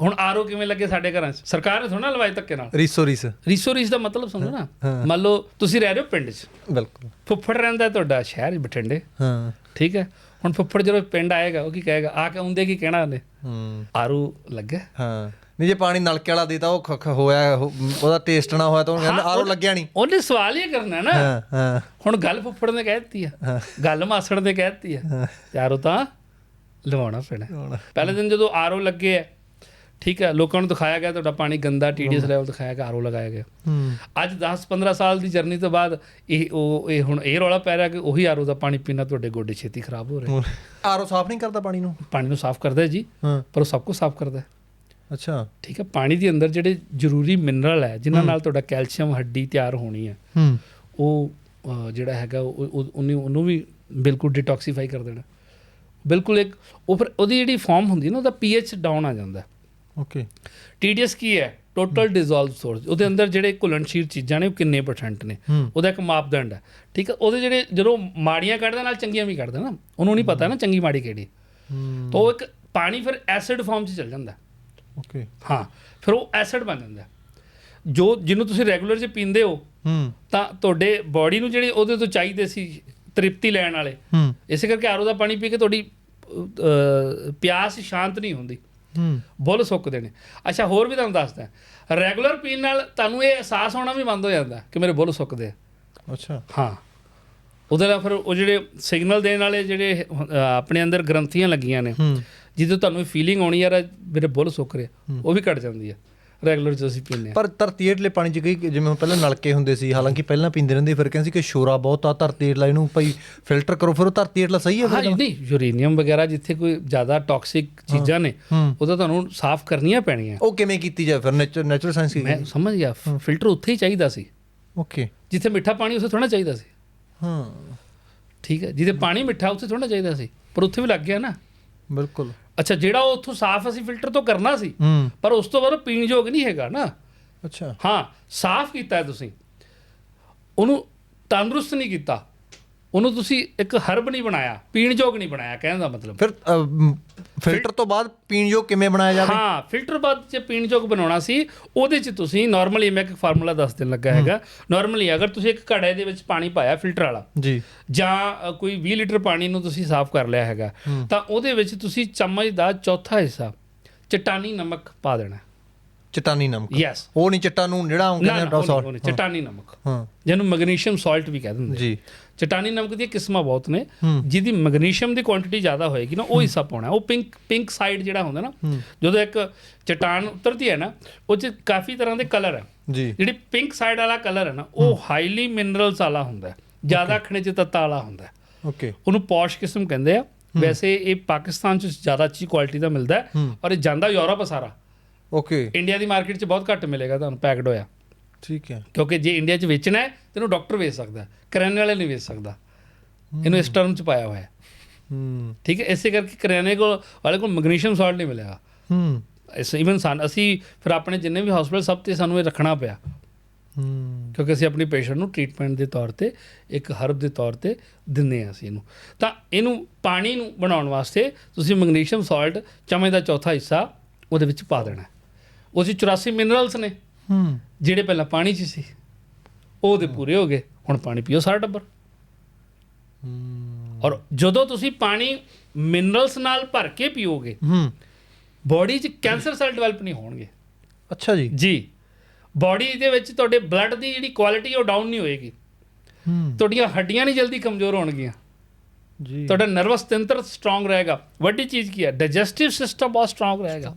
ਹੁਣ ਆਰਓ ਕਿਵੇਂ ਲੱਗੇ ਸਾਡੇ ਘਰਾਂ 'ਚ? ਸਰਕਾਰ ਨੇ ਥੋੜਾ ਲਵਾਏ ਧੱਕੇ ਨਾਲ। ਰੀਸੋ ਰੀਸ। ਰੀਸੋ ਰੀਸ ਦਾ ਮਤਲਬ ਸਮਝੋ ਨਾ। ਮੰਨ ਲਓ ਤੁਸੀਂ ਰਹਿ ਰਹੇ ਹੋ ਪਿੰਡ 'ਚ। ਬਿਲਕੁਲ। ਫੁੱਫੜ ਰਹਿੰਦਾ ਤੁਹਾਡਾ ਸ਼ਹਿਰ 'ਚ ਬਠਿੰਡੇ। ਹਾਂ। ਠੀਕ ਹੈ। ਹੁਣ ਫੁੱਫੜ ਜਦੋਂ ਪਿੰਡ ਆਏਗਾ ਉਹ ਕੀ ਕਹੇਗਾ? ਆ ਕੇ ਆਉਂਦੇ ਕੀ ਕਹਿਣਾ ਉਹਨੇ? ਹੂੰ। ਆਰੂ ਲੱਗਾ? ਹਾਂ। ਨਹੀਂ ਜੇ ਪਾਣੀ ਨਲਕੇ ਵਾਲਾ ਦੇਤਾ ਉਹ ਖ- ਖ- ਹੋਇਆ ਉਹ- ਉਹਦਾ ਟੇਸਟ ਨਾ ਹੋਇਆ ਤਾਂ ਉਹ ਕਹਿੰਦਾ ਆਰੋ ਲੱਗਿਆ ਨਹੀਂ ਉਹਨੇ ਸਵਾਲ ਹੀ ਕਰਨਾ ਨਾ। ਹਾਂ ਹਾਂ। ਹੁਣ ਗੱਲ ਫੁੱਫੜ ਨੇ ਕਹਿ ਦਿੱਤੀ ਆ। ਗੱਲ ਮਾਸੜ ਨੇ ਕਹਿ ਦਿੱਤੀ ਆ। ਯਾਰੋ ਤਾਂ ਲਵਾਉਣਾ ਪੈਣਾ। ਪਹਿਲੇ ਦਿਨ ਜਦੋਂ ਆਰਓ ਲੱਗੇ ਆ ਠੀਕ ਹੈ ਲੋਕਾਂ ਨੂੰ ਦਿਖਾਇਆ ਗਿਆ ਤੁਹਾਡਾ ਪਾਣੀ ਗੰਦਾ ਟੀਡੀਐਸ ਲੈਵਲ ਦਿਖਾਇਆ ਗਿਆ ਆਰਓ ਲਗਾਇਆ ਗਿਆ। ਅੱਜ 10 15 ਸਾਲ ਦੀ ਜਰਨੀ ਤੋਂ ਬਾਅਦ ਇਹ ਉਹ ਇਹ ਹੁਣ ਇਹ ਰੌਲਾ ਪੈ ਰਿਹਾ ਕਿ ਉਹੀ ਆਰਓ ਦਾ ਪਾਣੀ ਪੀਣਾ ਤੁਹਾਡੇ ਗੋਡੇ ਛੇਤੀ ਖਰਾਬ ਹੋ ਰਹੇ। ਆਰੋ ਸਾਫ਼ ਨਹੀਂ ਕਰਦਾ ਪਾਣੀ ਨੂੰ? ਪਾਣੀ ਨੂੰ ਸਾਫ਼ ਕਰਦਾ ਹੈ ਜੀ ਪਰ ਉਹ ਸਭ ਕੁਝ ਸਾਫ਼ ਕਰਦਾ ਹੈ। ਅੱਛਾ। ਠੀਕ ਹੈ ਪਾਣੀ ਦੇ ਅੰਦਰ ਜਿਹੜੇ ਜ਼ਰੂਰੀ ਮਿਨਰਲ ਹੈ ਜਿਨ੍ਹਾਂ ਨਾਲ ਤੁਹਾਡਾ ਕੈਲਸ਼ੀਅਮ ਹੱਡੀ ਤਿਆਰ ਹੋਣੀ ਹੈ ਉਹ ਜਿਹੜਾ ਹੈਗਾ ਉਹ ਉਹ- ਉਹਨੂੰ ਉਹਨੂੰ ਵੀ ਬਿਲਕੁਲ ਡਿਟੌਕਸੀਫਾਈ ਕਰ ਦੇਣਾ। ਬਿਲਕੁਲ ਇੱਕ ਉਹ ਫਿਰ ਉਹਦੀ ਜਿਹੜੀ ਫਾਰਮ ਹੁੰਦੀ ਨਾ ਉਹਦਾ ਪੀਐਚ ਡਾਊਨ ਆ ਜਾਂਦਾ ਓਕੇ ਟੀਡੀਐਸ ਕੀ ਹੈ? ਟੋਟਲ ਡਿਸੋਲਵ ਸੋਰਸ ਉਹਦੇ ਅੰਦਰ ਜਿਹੜੇ ਘੁਲਣਸ਼ੀਲ ਚੀਜ਼ਾਂ ਨੇ ਉਹ ਕਿੰਨੇ ਪਰਸੈਂਟ ਨੇ? ਉਹਦਾ ਇੱਕ ਮਾਪਦੰਡ ਹੈ। ਠੀਕ ਹੈ? ਉਹਦੇ ਜਿਹੜੇ ਜਦੋਂ ਮਾੜੀਆਂ ਕੱਢਦਾ ਨਾਲ ਚੰਗੀਆਂ ਵੀ ਕੱਢਦਾ ਨਾ। ਉਹਨੂੰ ਨਹੀਂ ਪਤਾ ਨਾ ਚੰਗੀ ਮਾੜੀ ਕਿਹੜੀ। ਤਾਂ ਉਹ ਇੱਕ ਪਾਣੀ ਫਿਰ ਐਸਿਡ ਫਾਰਮ 'ਚ ਚਲ ਜਾਂਦਾ। ਓਕੇ ਹਾਂ। ਫਿਰ ਉਹ ਐਸਿਡ ਬਣ ਜਾਂਦਾ। ਜੋ ਜਿਹਨੂੰ ਤੁਸੀਂ ਰੈਗੂਲਰ 'ਚ ਪੀਂਦੇ ਹੋ ਹੂੰ। ਤਾਂ ਤੁਹਾਡੇ ਬਾਡੀ ਨੂੰ ਜਿਹੜੇ ਉਹਦੇ ਤੋਂ ਚਾਹੀਦੇ ਸੀ ਤ੍ਰਿਪਤੀ ਲੈਣ ਵਾਲੇ ਇਸੇ ਕਰਕੇ ਆਰੋ ਦਾ ਪਾਣੀ ਪੀ ਕੇ ਤੁਹਾਡੀ ਪਿਆਸ ਸ਼ਾਂਤ ਨਹੀਂ ਹੁੰਦੀ। ਬੁੱਲ ਸੁੱਕਦੇ ਨੇ। ਅੱਛਾ ਹੋਰ ਵੀ ਤੁਹਾਨੂੰ ਦੱਸਦਾ ਰੈਗੂਲਰ ਪੀਣ ਨਾਲ ਤੁਹਾਨੂੰ ਇਹ ਅਹਿਸਾਸ ਹੋਣਾ ਵੀ ਬੰਦ ਹੋ ਜਾਂਦਾ ਕਿ ਮੇਰੇ ਬੁੱਲ ਸੁੱਕਦੇ ਆ। ਅੱਛਾ। ਹਾਂ। ਉਹਦੇ ਨਾਲ ਫਿਰ ਉਹ ਜਿਹੜੇ ਸਿਗਨਲ ਦੇਣ ਵਾਲੇ ਜਿਹੜੇ ਆਪਣੇ ਅੰਦਰ ਗ੍ਰੰਥੀਆਂ ਲੱਗੀਆਂ ਨੇ ਜਿੱਦੋਂ ਤੁਹਾਨੂੰ ਫੀਲਿੰਗ ਆਉਣੀ ਯਾਰ ਮੇਰੇ ਬੁੱਲ ਸੁੱਕ ਰਿਹਾ ਉਹ ਵੀ ਘਟ ਜਾਂਦੀ ਹੈ ਰੈਗੂਲਰ ਚ ਅਸੀਂ ਪੀਂਦੇ ਪਰ ਧਰਤੀ ਹੇਠਲੇ ਪਾਣੀ ਚ ਕਈ ਜਿਵੇਂ ਹੁਣ ਪਹਿਲਾਂ ਨਲਕੇ ਹੁੰਦੇ ਸੀ ਹਾਲਾਂਕਿ ਪਹਿਲਾਂ ਪੀਂਦੇ ਰਹਿੰਦੇ ਫਿਰ ਕਹਿੰਦੇ ਸੀ ਕਿ ਸ਼ੋਰਾ ਬਹੁਤ ਆ ਧਰਤੀ ਹੇਠਲਾ ਇਹਨੂੰ ਭਾਈ ਫਿਲਟਰ ਕਰੋ ਫਿਰ ਉਹ ਧਰਤੀ ਹੇਠਲਾ ਸਹੀ ਹੈ ਫਿਰ ਨਹੀਂ ਯੂਰੇਨੀਅਮ ਵਗੈਰਾ ਜਿੱਥੇ ਕੋਈ ਜ਼ਿਆਦਾ ਟੌਕਸਿਕ ਚੀਜ਼ਾਂ ਨੇ ਉਹ ਤਾਂ ਤੁਹਾਨੂੰ ਸਾਫ਼ ਕਰਨੀਆਂ ਪੈਣੀਆਂ। ਉਹ ਕਿਵੇਂ ਕੀਤੀ ਜਾਏ ਫਿਰ? ਨੇਚਰ ਨੈਚੁਰਲ ਸਾਇੰਸ ਕੀ ਮੈਂ ਸਮਝ ਗਿਆ ਫਿਲਟਰ ਉੱਥੇ ਹੀ ਚਾਹੀਦਾ ਸੀ। ਓਕੇ। ਜਿੱਥੇ ਮਿੱਠਾ ਪਾਣੀ ਉੱਥੇ ਥੋੜਾ ਚਾਹੀਦਾ ਸੀ। ਹਾਂ। ਠੀਕ ਹੈ ਜਿੱਥੇ ਪਾਣੀ ਮਿੱਠਾ ਉੱਥੇ ਥੋੜਾ ਚਾਹੀਦਾ ਸੀ। ਪਰ ਉੱਥੇ ਵੀ ਲੱਗ ਗਿਆ ਨਾ। ਬਿਲਕੁਲ। ਅੱਛਾ ਜਿਹੜਾ ਉਹ ਉੱਥੋਂ ਸਾਫ਼ ਅਸੀਂ ਫਿਲਟਰ ਤੋਂ ਕਰਨਾ ਸੀ ਪਰ ਉਸ ਤੋਂ ਬਾਅਦ ਪੀਣ ਯੋਗ ਨਹੀਂ ਹੈਗਾ ਨਾ। ਅੱਛਾ। ਹਾਂ ਸਾਫ਼ ਕੀਤਾ ਤੁਸੀਂ। ਉਹਨੂੰ ਤੰਦਰੁਸਤ ਨਹੀਂ ਕੀਤਾ। ਉਹਨੂੰ ਤੁਸੀਂ ਇੱਕ ਹਰਬ ਨਹੀਂ ਬਣਾਇਆ ਪੀਣ ਯੋਗ ਨਹੀਂ ਬਣਾਇਆ ਕਹਿਣ ਦਾ ਮਤਲਬ। ਫਿਰ ਫਿਲਟਰ ਤੋਂ ਬਾਅਦ ਪੀਣ ਯੋਗ ਕਿਵੇਂ ਬਣਾਇਆ ਜਾਵੇ? ਹਾਂ ਫਿਲਟਰ ਬਾਅਦ ਜੇ ਪੀਣ ਯੋਗ ਬਣਾਉਣਾ ਸੀ ਉਹਦੇ 'ਚ ਤੁਸੀਂ ਨਾਰਮਲੀ ਮੈਂ ਇੱਕ ਫਾਰਮੂਲਾ ਦੱਸ ਦੇਣ ਲੱਗਾ ਹੈਗਾ। ਨਾਰਮਲੀ ਅਗਰ ਤੁਸੀਂ ਇੱਕ ਘੜੇ ਦੇ ਵਿੱਚ ਪਾਣੀ ਪਾਇਆ ਫਿਲਟਰ ਵਾਲਾ ਜੀ। ਜਾਂ ਕੋਈ 20 ਲੀਟਰ ਪਾਣੀ ਨੂੰ ਤੁਸੀਂ ਸਾਫ਼ ਕਰ ਲਿਆ ਹੈਗਾ ਤਾਂ ਉਹਦੇ ਵਿੱਚ ਤੁਸੀਂ ਚਮਚ ਦਾ ਚੌਥਾ ਹਿੱਸਾ ਚਟਾਨੀ ਨਮਕ ਪਾ ਦੇਣਾ। ਚਟਾਨੀ ਨਮਕ। ਯੈਸ ਉਹ ਨਹੀਂ ਚਟਾ ਨੂੰ ਜਿਹੜਾ ਉਹ ਨਾ ਕਹਿੰਦੇ ਨਾ, ਉਹ ਨਹੀਂ, ਉਹ ਨਹੀਂ, ਚਟਾਨੀ ਨਮਕ। ਹਾਂ। ਜਿਹਨੂੰ ਮੈਗਨੀਸ਼ੀਅਮ ਸਾਲਟ ਵੀ ਕਹਿ ਦਿੰਦੇ ਜੀ। ਚਟਾਨੀ ਨਮਕ ਦੀਆਂ ਕਿਸਮਾਂ ਬਹੁਤ ਨੇ। ਜਿਹਦੀ ਮੈਗਨੀਸ਼ੀਅਮ ਦੀ ਕੁਆਂਟੀਟੀ ਜ਼ਿਆਦਾ ਹੋਏਗੀ ਨਾ ਉਹ ਹਿੱਸਾ ਪਾਉਣਾ। ਉਹ ਪਿੰਕ ਪਿੰਕ ਸਾਈਡ ਜਿਹੜਾ ਹੁੰਦਾ ਨਾ ਜਦੋਂ ਇੱਕ ਚਟਾਨ ਉਤਰਦੀ ਹੈ ਨਾ ਉਹ 'ਚ ਕਾਫੀ ਤਰ੍ਹਾਂ ਦੇ ਕਲਰ ਹੈ ਜੀ। ਜਿਹੜੀ ਪਿੰਕ ਸਾਈਡ ਵਾਲਾ ਕਲਰ ਹੈ ਨਾ ਉਹ ਹਾਈਲੀ ਮਿਨਰਲਸ ਵਾਲਾ ਹੁੰਦਾ ਹੈ। ਜ਼ਿਆਦਾ ਖਣਿਜ ਤੱਤਾਂ ਵਾਲਾ ਹੁੰਦਾ ਹੈ। ਓਕੇ ਉਹਨੂੰ ਪੌਸ਼ ਕਿਸਮ ਕਹਿੰਦੇ ਆ। ਵੈਸੇ ਇਹ ਪਾਕਿਸਤਾਨ 'ਚ ਜ਼ਿਆਦਾ ਅੱਛੀ ਕੁਆਲਿਟੀ ਦਾ ਮਿਲਦਾ ਹੈ ਹੂੰ। ਔਰ ਇਹ ਜਾਂਦਾ ਯੂਰਪ ਆ ਸਾਰਾ। ਓਕੇ ਇੰਡੀਆ ਦੀ ਮਾਰਕੀਟ 'ਚ ਬਹੁਤ ਘੱਟ ਮਿਲੇਗਾ ਤੁਹਾਨੂੰ ਪੈਕਡ ਹੋਇਆ। ਠੀਕ ਹੈ। ਕਿਉਂਕਿ ਜੇ ਇੰਡੀਆ 'ਚ ਵੇਚਣਾ ਹੈ ਤੈਨੂੰ ਡਾਕਟਰ ਵੇਚ ਸਕਦਾ ਕਰਿਆਨੇ ਵਾਲੇ ਨਹੀਂ ਵੇਚ ਸਕਦਾ। ਇਹਨੂੰ ਇਸ ਟਰਮ 'ਚ ਪਾਇਆ ਹੋਇਆ ਹੈ। ਹੂੰ। ਠੀਕ ਹੈ ਇਸੇ ਕਰਕੇ ਕਰਿਆਨੇ ਕੋਲ ਵਾਲੇ ਕੋਲ ਮੈਗਨੀਸ਼ੀਅਮ ਸਾਲਟ ਨਹੀਂ ਮਿਲੇਗਾ ਹੂੰ। ਇਸ ਇਵਨ ਸਨ ਅਸੀਂ ਫਿਰ ਆਪਣੇ ਜਿੰਨੇ ਵੀ ਹਸਪੀਟਲ ਸਭ ਤੇ ਸਾਨੂੰ ਇਹ ਰੱਖਣਾ ਪਿਆ। ਹੂੰ। ਕਿਉਂਕਿ ਅਸੀਂ ਆਪਣੀ ਪੇਸ਼ੈਂਟ ਨੂੰ ਟ੍ਰੀਟਮੈਂਟ ਦੇ ਤੌਰ ਤੇ ਇੱਕ ਹਰਬ ਦੇ ਤੌਰ ਤੇ ਦਿੰਦੇ ਹਾਂ ਅਸੀਂ ਇਹਨੂੰ। ਤਾਂ ਇਹਨੂੰ ਪਾਣੀ ਨੂੰ ਬਣਾਉਣ ਵਾਸਤੇ ਤੁਸੀਂ ਮੈਗਨੀਸ਼ੀਅਮ ਸਾਲਟ ਚਮਚ ਦਾ ਚੌਥਾ ਹਿੱਸਾ ਉਹਦੇ ਵਿੱਚ ਪਾ ਦੇਣਾ ਉਹ 'ਚ 84 ਮਿਨਰਲਸ ਨੇ। ਹੂੰ। ਜਿਹੜੇ ਪਹਿਲਾਂ ਪਾਣੀ 'ਚ ਸੀ। ਉਹ ਦੇ ਪੂਰੇ ਹੋ ਗਏ। ਹੁਣ ਪਾਣੀ ਪੀਓ ਸਾਰਾ ਟੱਬਰ। ਹੂੰ। ਔਰ ਜਦੋਂ ਤੁਸੀਂ ਪਾਣੀ ਮਿਨਰਲਸ ਨਾਲ ਭਰ ਕੇ ਪੀਓਗੇ ਹੂੰ। ਬਾਡੀ 'ਚ ਕੈਂਸਰ ਸੈੱਲ ਡਿਵੈਲਪ ਨਹੀਂ ਹੋਣਗੇ। ਅੱਛਾ ਜੀ। ਜੀ। ਬਾਡੀ ਦੇ ਵਿੱਚ ਤੁਹਾਡੇ ਬਲੱਡ ਦੀ ਜਿਹੜੀ ਕੁਆਲਿਟੀ ਉਹ ਡਾਊਨ ਨਹੀਂ ਹੋਏਗੀ। ਹੂੰ। ਤੁਹਾਡੀਆਂ ਹੱਡੀਆਂ ਨਹੀਂ ਜਲਦੀ ਕਮਜ਼ੋਰ ਹੋਣਗੀਆਂ। ਜੀ। ਤੁਹਾਡਾ ਨਰਵਸ ਤੰਤਰ ਸਟਰੋਂਗ ਰਹੇਗਾ। ਵੱਡੀ ਚੀਜ਼ ਕੀ ਹੈ? ਡਾਈਜੈਸਟਿਵ ਸਿਸਟਮ ਬਹੁਤ ਸਟਰੋਂਗ ਰਹੇਗਾ।